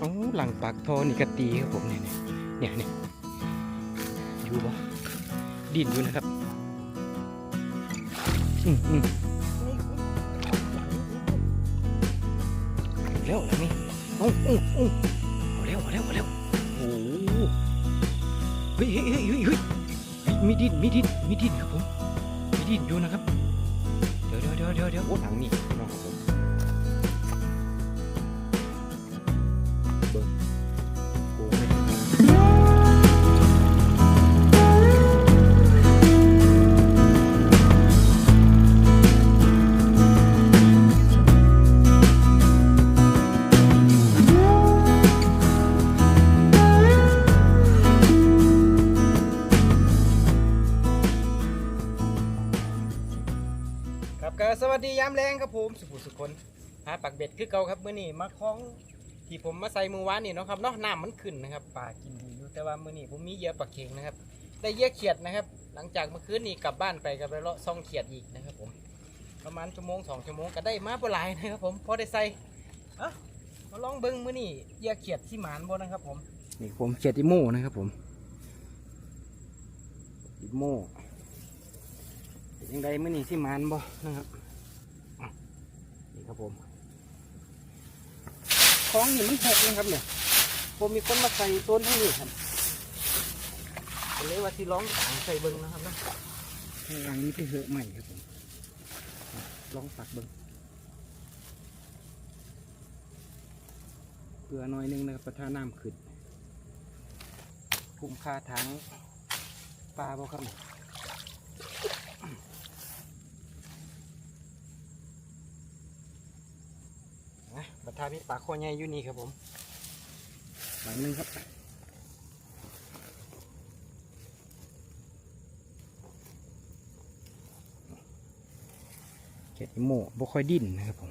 อ๋อหลังปากท่อนี่กระตีครับผมเนี่ยเนี่ยเนี่ยอยู่บ่ดินอยู่นะครับอืมอืมเอาแล้วแล้วนี่เอาเอาเอาเอาแล้วเอาแล้วเอาแล้วโอ้เฮ้ยเฮ้ยเฮ้ยเฮ้ยมีดินมีดินมีดินครับผมมีดินอยู่นะครับเดี๋ยวเดี๋ยวเดี๋ยวเดี๋ยวโอ้หลังนี่น้องครับผม สวัสดียามแรงครับผมสุภุสุคนหาปักเบ็ดคือเก่าครับเมื้อนี้มาคล้องที่ผมมาใส่มือวานนี่เนาะครับเนาะน้ำมันขึ้นนะครับปลากินดีอยู่แต่ว่าเมื้อนี้ผมมีเยื่อปลาเค็งนะครับ ได้เยื่อเขียดนะครับ หลังจากเมื่อคืนนี้กลับบ้านไปก็ไปเลาะซ่องเขียดอีกนะครับผมประมาณชั่วโมงสองชั่วโมงก็ได้มาบ่หลายนะครับผมพอได้ใส่เอะมาลองเบิ้งเมื้อนี้เยื่อเขียดที่หมานบ่นะครับผมนี่ผมเขียดอีโม่นะครับผมอีโม่ยังไงเมื้อนี้ที่หมานบ่นะครับ นี่ครับผมของนี่มันหกนะครับเนี่ยผมมีคนมาใส่ต้นให้นี่ครับก็เลยว่าที่ร้องต่างใส่เบิ้งนะครับนะข้างหลังนี้เป็นเหอะใหม่ครับผมลองตักเบิ้งเกลือหน่อยหนึงนะครับประทาน้ำขึ้นภูมิค่าทั้งปลาบ่ครับ เนี่ยนะประทาพิษปลาโคใหญ่อยู่นี่ครับผมหลังหนึงครับเขียดอีโม่บ่ค่อยดิ้นนะครับผม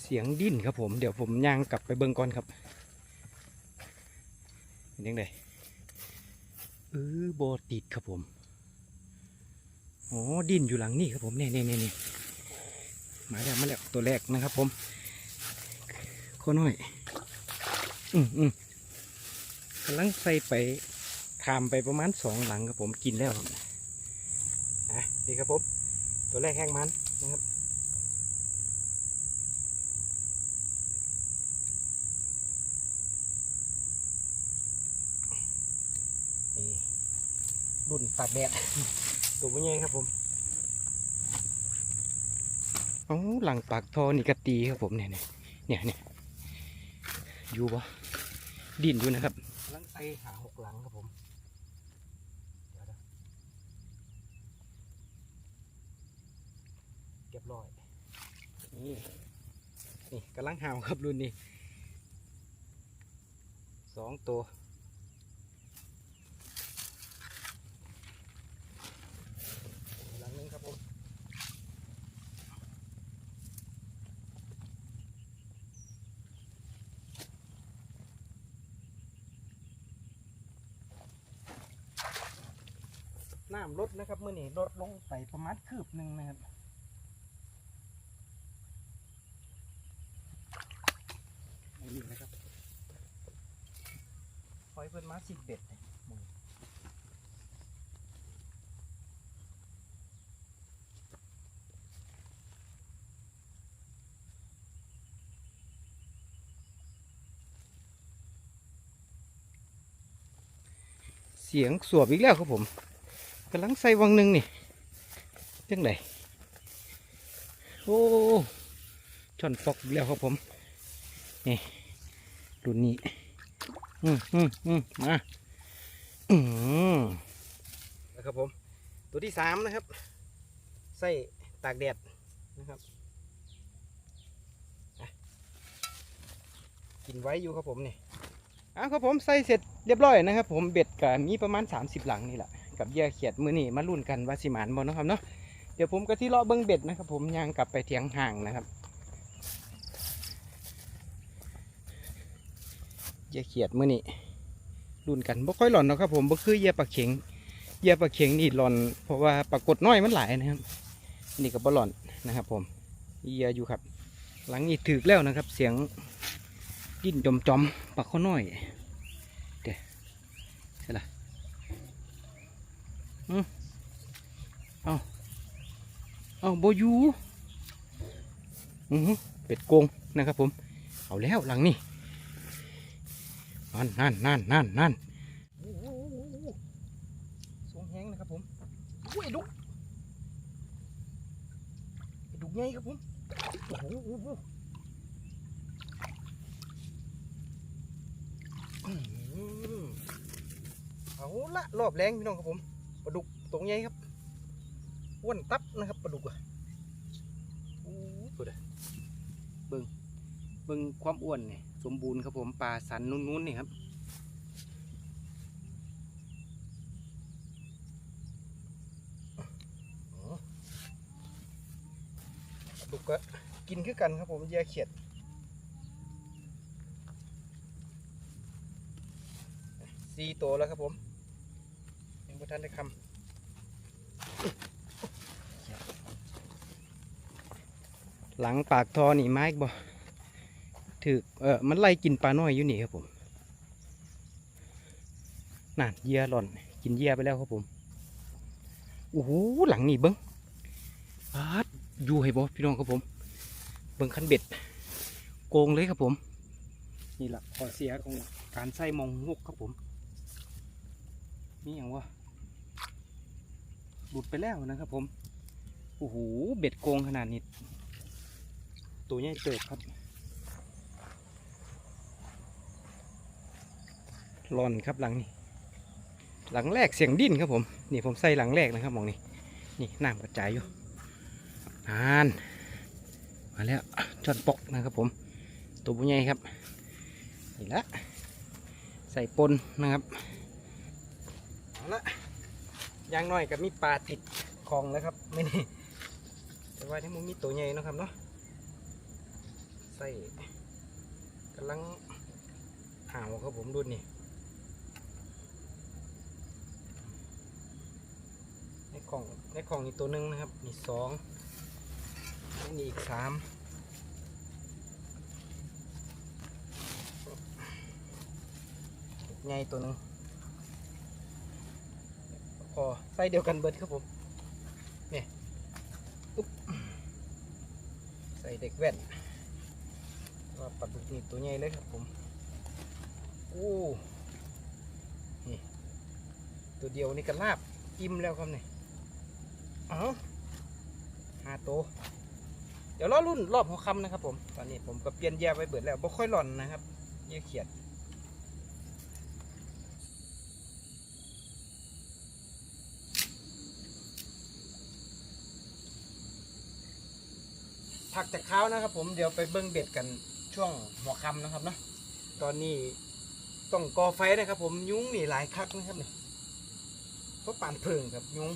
เสียงดิ้นครับผม เดี๋ยวผมย่างกลับไปเบิ่งก่อนครับเป็นยังไง เออโบติดครับผมอ๋อดินอยู่หลังนี่ครับผมเนี่ยเนี่ยเนี่ยเนี่ยมาแล้วมาแล้วตัวแรกนะครับผมข้อน้อย อืมอืมกำลังใส่ไปขามไปประมาณสองหลังครับผมกินแล้วครับอะนี่ครับผมตัวแรกแห้งมันนะครับ รุ่นตากแดดตัวเป็นไงครับผมอ๋อหลังปากทอนี่กะตีครับผมเนี่ยเนี่ยเนี่ยเนี่ยอยู่ปะดินอยู่นะครับลังไตหาหกหลังครับผมเดี๋ยวนะเรียบร้อยนี่นี่กำลังหาวครับรุ่นนี้สองตัว หลังหนึงครับผม น้ำลดนะครับเมื่อนี้ลดลงไปประมาณคืบหนึ่งนะครับนี่นะครับปล่อยเพิ่นมาสิบเบ็ดเลยมึงเสียงสวบอีกแล้วครับผม กำลังใส่วังหนึ่งนี่จังไดโอ้ช่อนฟอกแล้วครับผม นี่รุ่นนี้ อืมอืมอืมมาอืมนะครับผม ตัวที่สามนะครับ ใส่ตากแดดนะครับ กินไว้อยู่ครับผมนี่อะครับผมใส่เสร็จเรียบร้อยนะครับผมเบ็ดกับมีประมาณ 30 หลังนี่แหละ กับเหยื่อเขียดมือนี่มาลุ้นกันว่าสิหมานบอนะครับเนาะเดี๋ยวผมก็ที่เลาะเบิ้งเบ็ดนะครับ ผมย่างกลับไปเถียงห่างนะครับเหยื่อเขียดมือนี่ลุ้นกันบ่ค่อยหล่อนนะครับ ผมบ่คือเหยื่อปลาเข็งเหยื่อปลาเข็งนี่หล่อน เพราะว่าปรากฏน้อยมันหลายนะครับ นี่ก็บ่หล่อนนะครับ ผมเหยื่ออยู่ครับ หลังนี้ถึกแล้วนะครับ เสียงดิ้นจอมจอมๆปลาข้อน้อยเดี๋ยวใช่ละอืม เอาเอาโบยูอือหือเป็ดโกงนะครับผม เอาแล้วหลังนี้นั่นนั่นนั่นนั่นนั่นสงแห้งนะครับผมอุ้ยดุกดุกใหญ่ครับผมโอ้โหโอ้โหเอาละรอบแรงพี่น้องครับผม ปลาดุกตรงใหญ่ครับอ้วนตับนะครับปลาดุกอะโอ้ยเปิดอะเบิ่งเบิ่งความอ้วนเนี่ยสมบูรณ์ครับผมปลาสันนู้นๆนี่ครับปลาดุกก็กินคือกันครับผมเยื่อเขียดสี่ตัวแล้วครับผม บ่ทันได้คำหลังปากทอนี่ไม้บ่ถือเออมันไล่กินปลาน้อยอยู่นี่ครับผมนั่นเหยื่อหล่อน กินเหยื่อไปแล้วครับผมโอ้โหหลังนี่เบิ้งปาดอยู่ให้บ่พี่น้องครับผม เบิ้งคันเบ็ด โกงเลยครับผม นี่แหละข้อเสียของการใส่มองงกครับผมนี่อย่างวะ หลุดไปแล้วนะครับ ผม โอ้โห เบ็ดโกงขนาดนี้ ตัวใหญ่เติบครับหลอนครับหลังนี้ หลังแรกเสียงดิ้นครับผม นี่ผมใส่หลังแรกนะครับมองนี่ นี่น้ำกระจายอยู่นาน มาแล้วจอดปอกนะครับผม ตัวผู้ใหญ่ครับ นี่ละ ใส่ปนนะครับ เอาละ ยางน้อยกับมีปลาติดคลองแล้วครับไม่นี่แต่ว่าที่มันมีตัวใหญ่นะครับเนาะใส่กำลังห่าวครับผมดูนี่ในคลองในคลองนี่ตัวหนึ่งนะครับนี่สองนี่อีกสามใหญ่ตัวหนึ่ง พอไส้เดียวกันเบิดครับผมเนี่ยอุ๊บใส่เด็กแว่นว่าปลาดุกนี่ตัวใหญ่เลยครับผมโอ้นี่ตัวเดียวนี่ก็ลาบอิ่มแล้วครับเนี่ยเอาหาตัวเดี๋ยวรอรุ่นรอบหัวคำนะครับผม ตอนนี้ผมก็เปลี่ยนแย่ไปเบิดแล้วบ่ค่อยหล่อนนะครับเยี่ยเขียด ผักจากข้าวนะครับ ผมเดี๋ยวไปเบิ้งเบ็ดกันช่วงหัวค่ำนะครับเนาะตอนนี้ต้องก่อไฟนะครับ ผมยุ้งนี่หลายคักนะครับเนี่ยเพราะป่านเพิงครับยุ้ง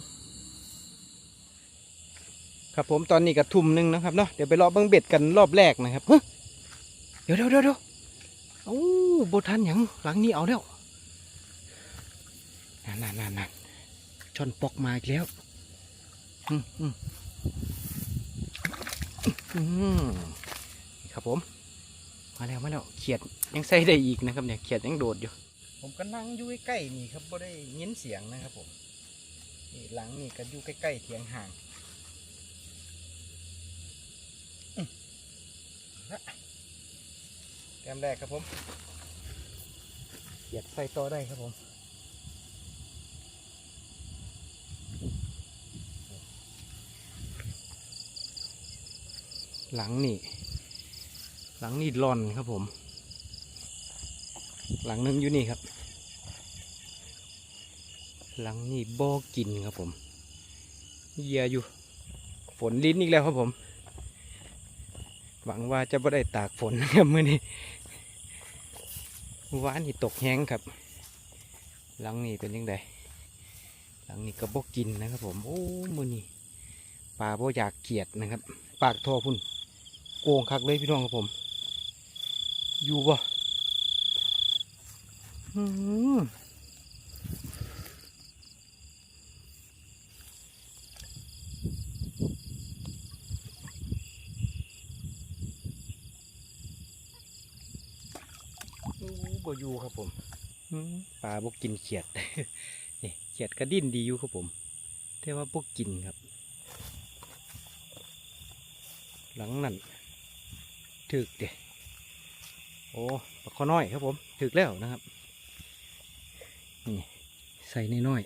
ครับผมตอนนี้กระทุ่มหนึ่งนะครับเนาะเดี๋ยวไปรอเบิ้งเบ็ดกันรอบแรกนะครับเดี๋ยวเดี๋ยวเดี๋ยวโอ้โบทันหยังหลังนี้เอาแล้วนั่นนั่นนั่นช่อนปอกมาอีกแล้ว อืมอืม ครับผม มาแล้วมาแล้วเขียดยังใส่ได้อีกนะครับเนี่ยเขียดยังโดดอยู่ ผมก็นั่งอยู่ใกล้ๆนี่ครับไ่ได้ยินเสียงนะครับผมนี่หลังนี่ก็อยู่ใกล้ๆเทียงห่างแกมแรกครับผมเขียดใส่ต่อได้ครับผม หลังนี่ หลังนี่รอนครับผม หลังนึงอยู่นี่ครับ หลังนี่บ่อกินครับผมเหยียอยู่ ฝนลิ้นอีกแล้วครับผม หวังว่าจะไม่ได้ตากฝนนะครับมื่อนี้เมื่อวานนี่ตกแห้งครับ หลังนี่เป็นยังไงหลังนี่ก็บ่กินนะครับผม โอ้มื่อนี้ปลาบ่อยากเกียดนะครับ ปากทอพุ่น โอ่งคักเลยพี่น้องครับผม อยู่บ่บ่อยู่ครับผมปลาบกกินเขียดนี่เขียดกระดิ่นดีอยู่ครับผม แต่ว่าบกกินครับ หลังนั้น ถึกเด้โอ้ปลาข้อน้อยครับผมถึกแล้วนะครับนี่ใส่น้อย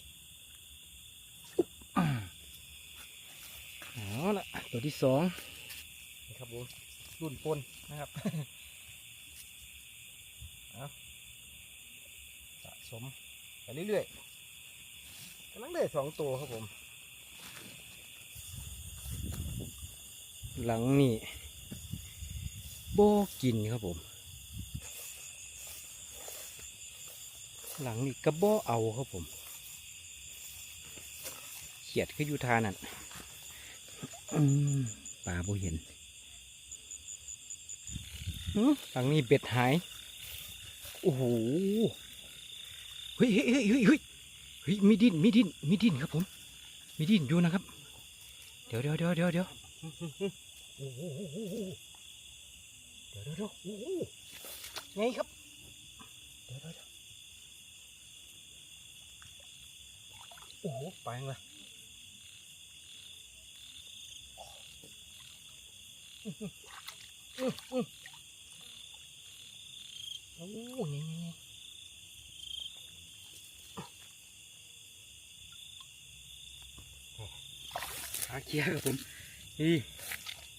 ๆอ่าเอาละตัวที่สองนี่ครับผมรุ่นปนนะครับเอาสะสมไปเรื่อยๆกำลังได้สองตัวครับผม หลังนี่ โบกินครับผม หลังนี่กระโบเอาครับผม เขียดก็อยู่ทานั่นปลาโบเห็นหลังนี้เบ็ดหาย โอ้โห เฮ้ยเฮ้ยเฮ้ยเฮ้ยเฮ้ยมีดินมีดินมีดินครับผม มีดินอยู่นะครับ เดี๋ยวเดี๋ยวเดี๋ยวเดี๋ยวเดี๋ยว เดี๋ยวเดี๋ยวโอ้โหไงครับ เดี๋ยวเดี๋ยวโอ้โหไปยังละอื้อหืออื้อหือโอ้โหนี่นี่นี่ขาเคียครับผม นี่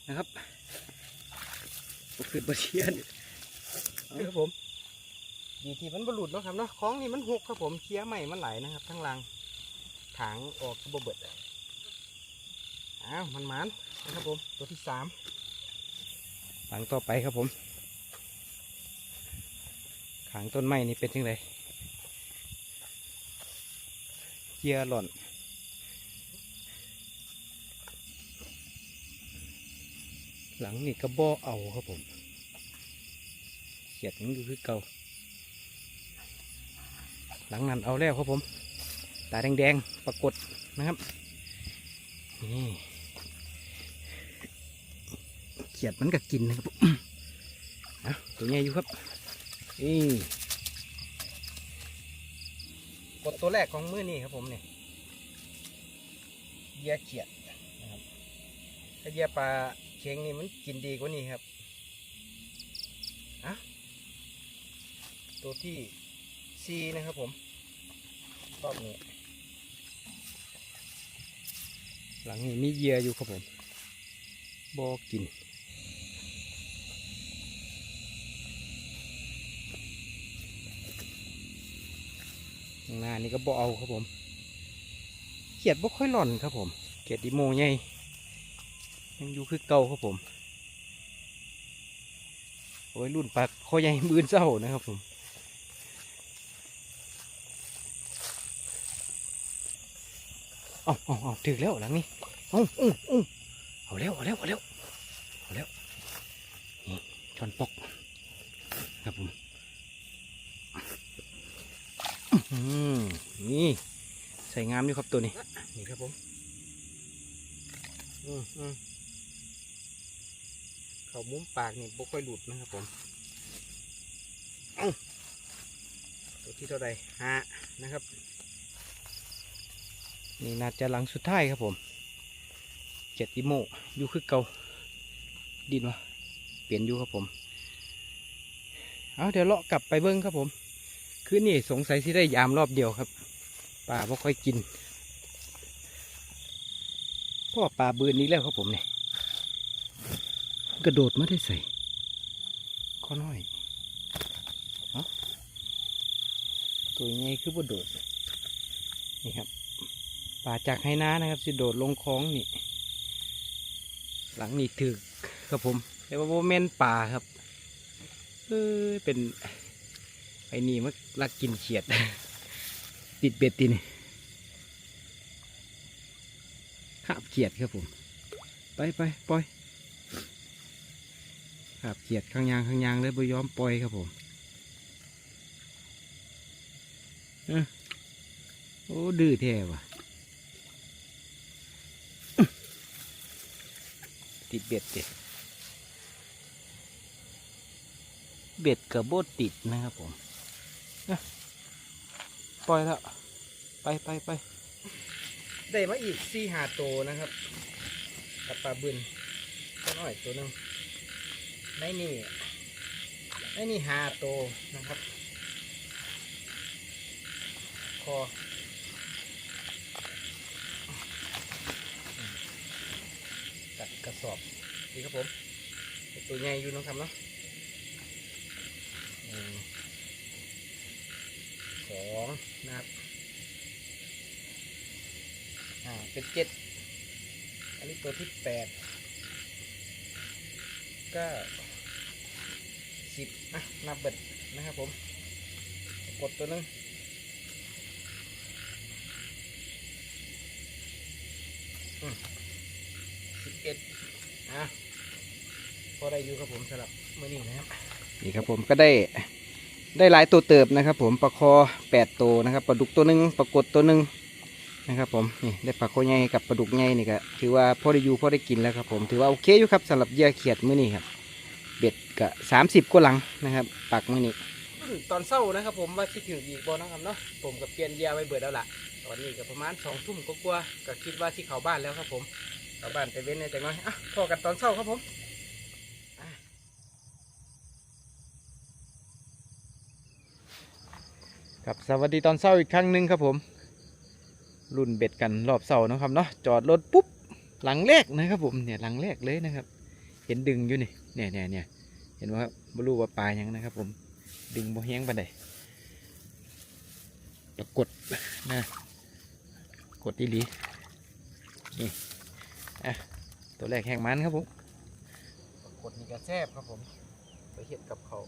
นะครับ คือบะเชียนครับผมดีที่มันบรลุดเนาะครับเนาะของนี่มันหกครับผมเคี้ยใหม่มันไหลนะครับ ทั้งรังถางออกบเบิดอ้าวมันมันนะครับผมตัวที่สามหลังต่อไปครับผมขางต้นไม้นี่เป็นยังไงเกียร์หล่อน หลังนี่ก็บ่เอาครับผมเขียดมันอยู่คือเก่า หลังนั้นเอาแล้วครับผม ตาแดงๆปรากฏนะครับ นี่เขียดมันก็กินนะครับผมนะตัวใหญ่อยู่ครับนี่กดตัวแรกของมือนี่ครับผมเนี่ยเหยียเขียดนะครับถ้าเหยียปลา เค็งนี่มันกินดีกว่านี้ครับอะตัวที่ซีนะครับผมรอบนี้ หลังนี้มีเหยื่ออยู่ครับผมบอกินข้างหน้านี่ก็บอเอาครับผมเขียดบ่ค่อยหล่อนครับผมเขียดดิโมใหญ่ ยังอยู่คือเก่าครับผมโอ้ยรุ่นปลาคอใหญ่มือนเศร้านะครับผมเอาเอาเอาถึงแล้วหลังนี้เอาอู้อู้เอาแล้วเอาแล้วเอาแล้วเอาแล้วนี่ช้อนปกครับผมอื้อหือนี่ใส่งามอยู่ครับตัวนี้นี่ครับผมอืมอืม เขามุ้มปากนี่บ่ค่อยหลุดนะครับผมตัวที่เท่าไรห้านะครับ นี่น่าจะหลังสุดท้ายครับผมเจ็ดอิโมอยู่คือเก่าดินวะเปลี่ยนอยู่ครับผมเอาเดี๋ยวเลาะกลับไปเบิ้งครับผม คืนนี้สงสัยที่ได้ยามรอบเดียวครับปลาไม่ค่อยกินพ่อปลาเบือนนี้แล้วครับผมเนี่ย กระโดดมาได้ใส่ข้อน้อยเนาะตัวใหญ่คือบ่โดด นี่ครับ ป่าจากไฮน้านะครับ สิโดดลงคลองนี่ หลังนี่ถึกครับผมแต่ว่าโมเมนป่าครับ เออเป็นไอ้นี่มันลักกินเขียด ติดเบ็ดตินี่ขาบเขียดครับผม ไปไปปล่อย ขาบเขียดข้างยางข้างยางเลยบ่ยอมปล่อยครับผมเออโอ้ดื้อแท้ว่ะ ติดเบ็ดเด็ดเบ็ดกับโบติดนะครับผมปล่อยแล้ว ไปไปไปได้มาอีกสี่หาโตนะครับกับปลาบึนน้อยตัวหนึง ในนี่ในนี่หาโตนะครับ คอกัดกระสอบนี่ครับผมตัวใหญ่อยู่นาะครับเนาะสองนะครับอ่าเป็นเจ็ดอันนี้ตัวที่แปดก็ สิบอะนับเบิดนะครับผม กดตัวนึงสิบเอ็ดอะพอได้อยู่ครับผมสำหรับมื้อนี้นะครับ นี่ครับผมก็ได้ได้หลายตัวเติบนะครับ ผมปลาคอแปดตัวนะครับปลาดุกตัวหนึ่งปลากดตัวหนึ่งนะครับผมนี่ได้ปลาคอใหญ่กับปลาดุกใหญ่นี่ก็ถือว่าพอได้อยู่พอได้กินแล้วครับผมถือว่าโอเคอยู่ครับสำหรับเหยื่อเขียดมื้อนี้ครับ เบ็ดก็สามสิบกว่าหลังนะครับ ปักมื้อนี้ตอนเช้านะครับผมว่าคิดถึงอีกบ่นะครับเนาะผมกับเปลี่ยนเหยื่อไว้เบิดแล้วล่ะ ตอนนี้ก็ประมาณสองทุ่มก็กลัวาๆก็คิดว่าที่เขาบ้านแล้วครับผมเข้าบ้านไปเว้นในจังน้อยอะพอกันตอนเช้าครับผมอะครับสวัสดีตอนเช้าอีกครั้งหนึ่งครับผม รุ่นเบ็ดกันรอบเช้าเนาะครับเนาะจอดรถปุ๊บหลังแรกนะครับผมเนี่ยหลังแรกเลยนะครับ เห็นดึงอยู่นี่ เนี่ยเนี่ยเนี่ยเห็นว่าบรู้ว่าปลายังนะครับ ผมดึงบ่แห้งปานใดแล้วกดนะกดดีๆนี่อะตัวแรกแห้งมันครับผมกดนี่กระแซบครับผมไปเห็ดกับเขา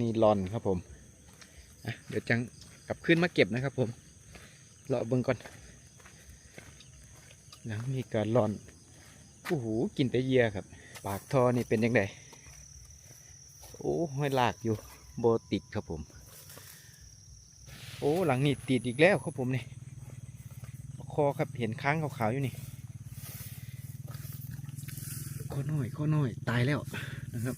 นี้รอนครับผมเดี๋ยวจังกลับขึ้นมาเก็บนะครับผมรอเบิ่งก่อนหลังนี้ก็รอนโอ้โหกินแต่เยียครับ ปากท่อนี่เป็นยังไงโอ้ห้อยลากอยู่โบติดครับผม โอ้หลังนี่ติดอีกแล้วครับผมนี่คอครับเห็นค้างขาวๆอยู่นี่ข้อน้อยข้อน้อยตายแล้วนะครับ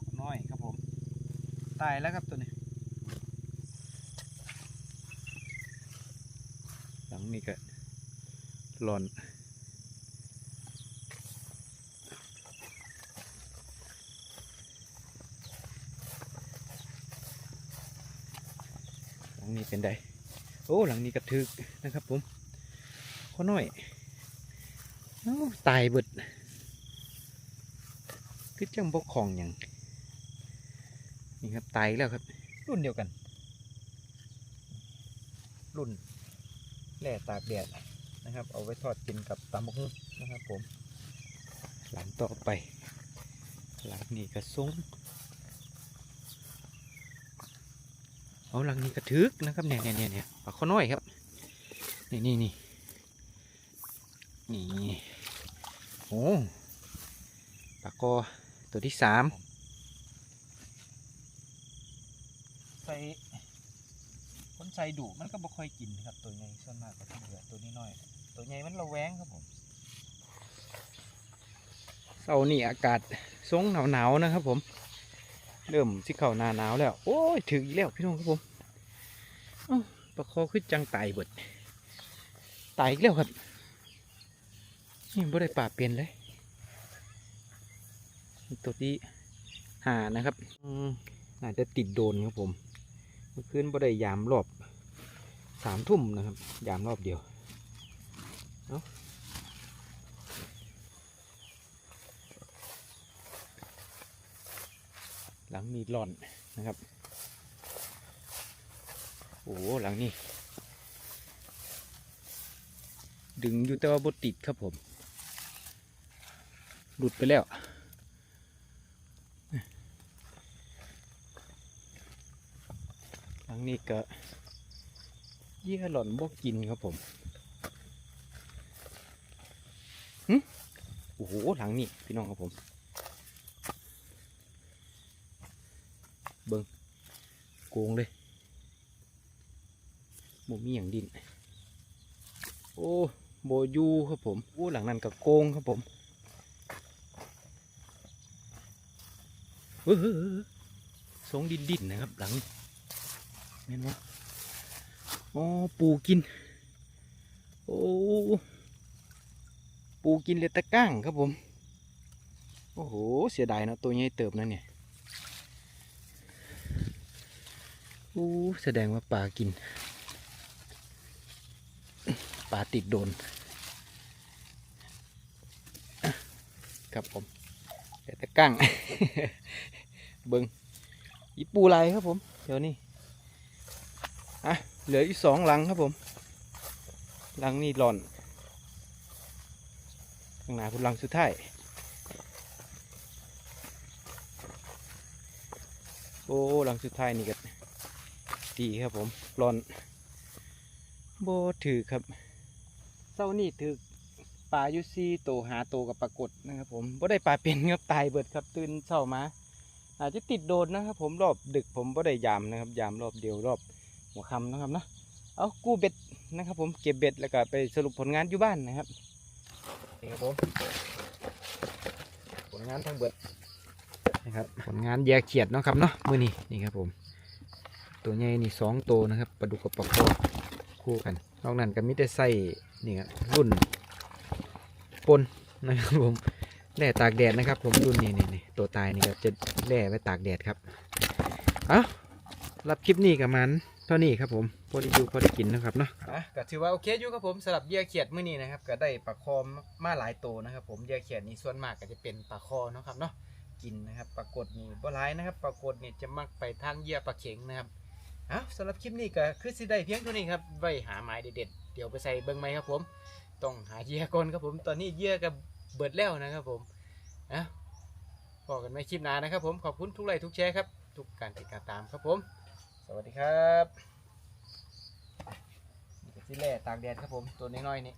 ข้อน้อยครับผม ตายแล้วครับตัวนี้หลังนี่ก็หลอนหลังนี้เป็นไดโอ้หลังนี้กระทึกนะครับผมข้อน้อยอตายเบิดคือจังบกของอย่าง นี่ครับตายอีกแล้วครับ รุ่นเดียวกัน รุ่นแหล่ตากแดดนะครับ เอาไว้ทอดกินกับตำบักหุ่งนะครับ ผม หลังต่อไป หลังนี้กระซุ้งเอาหลังนี้กระทึกนะครับเนี่ยเนี่ยเนี่ยเนี่ยปลาข้อน้อยครับ นี่นี่นี่นี่โอ้ปลากอตัวที่สาม ส่คนใส่ดุมันก็บ่ค่อยกินครับตัวใหญ่ส่วนมากก็จะเหลือตัวนี้น้อย ตัวใหญ่มันระแวงครับผมเสาร์นี่อากาศทรงหนาวหนาวๆนะครับ ผม เริ่มสิเข้าหนาหนาวแล้ว โอ้ยถึงอีกแล้วพี่น้องครับผมเอ้าปลาคอขึ้นจังไตเบิดตอีกแล้วครับนี่บ่ได้ป่าเปลี่ยนเลยตัวที่หานะครับอืมน่าจะติดโดนครับผม เมื่อคืนบ่ได้ยามรอบสามทุ่มนะครับ ยามรอบเดียวเอาหลังมีหล่อนนะครับ โอ้โหหลังนี้ ดึงอยู่แต่ว่าบติดครับผม หลุดไปแล้ว หลังนี้ก็เยี่ยหล่อนบกกินครับผมหึโอ้โหหลังนี้พี่น้องครับผม เบิงโกงเลยหมูมีอย่างดิน โอ้โบอยูครับผมโอ้หลังนั้นกับโกงครับผมเฮ้ยเฮ้ยเฮ้ยทรงดินดินนะครับหลัง เห็นไหมอ๋อปูกิน โอ้ปูกินเลตะก้างครับผม โอ้โห เสียดายเนาะตัวใหญ่เติบนั่นเนี่ยโอ้แสดงว่าปลากินปลาติดโดน ครับผมเรตะกั้งเบิงอีปูลายครับผม เดี๋ยวนี้ อะเหลืออีกสองหลังครับผม หลังนี่หล่อนข้างหน้าคุณหลังสุดท้ายโอ้หลังสุดท้ายนี่ก็ดีครับผมหล่อนโบถือครับเศร้านี่ถือปลายูซีโตหาโตกับปรากฏนะครับผมบ่ได้ปลาเป็นครับตายเบิดครับตื่นเช้ามาอาจจะติดโดนนะครับผมรอบดึกผมบ่ได้ยามนะครับ ยามรอบเดียวรอบ หัวคำนะครับเนาะเอากู้เบ็ดนะครับ ผมเก็บเบ็ดแล้วก็ไปสรุปผลงานอยู่บ้านนะครับนี่ครับผมผลงานทั้งเบิดนะครับผลงานแยกเขียดเนาะครับเนาะมือนี้นี่ครับผม ตัวใหญ่นี่สองตัวนะครับปลาดุกกับปลาโคคู่กันนอกนั้นก็มิได้ใส่นี่ครับรุ่นปนนะครับผมแล่ตากแดดนะครับ ผมรุ่นนี้นี่นี่ตัวตายนี่ก็จะแล่ไว้ตากแดดครับ เอารับคลิปนี้กับมัน เท่านี้ครับผมพอได้ดูพอได้กินนะครับเนาะอะก็ถือว่าโอเคอยู่ครับผมสำหรับเหยื่อเขียดมื้อนี้นะครับก็ได้ปลาคอมมาหลายตัวนะครับผมเหยื่อเขียดนี่ส่วนมากก็จะเป็นปลาคอเนาะครับเนาะกินนะครับปลากดนี่บ่หลายนะครับปลากดนี่จะมักไปทางเหยื่อปลาเข็งนะครับเอาสำหรับคลิปนี้ก็คือสิได้เพียงเท่านี้ครับไว้หาไม้เด็ดๆเดี๋ยวไปใส่เบิ้งไหมครับผม ต้องหาเหยื่อก่อนครับผมตอนนี้เหยื่อก็เบิดแล้วนะครับผมอะพอกันไม่คลิปหน้านะครับผมขอบคุณทุกไลค์ทุกแชร์ครับทุกการติดตามครับผม สวัสดีครับนี่ก็สิแล่ตากแดดครับผมตัวน้อยๆนี่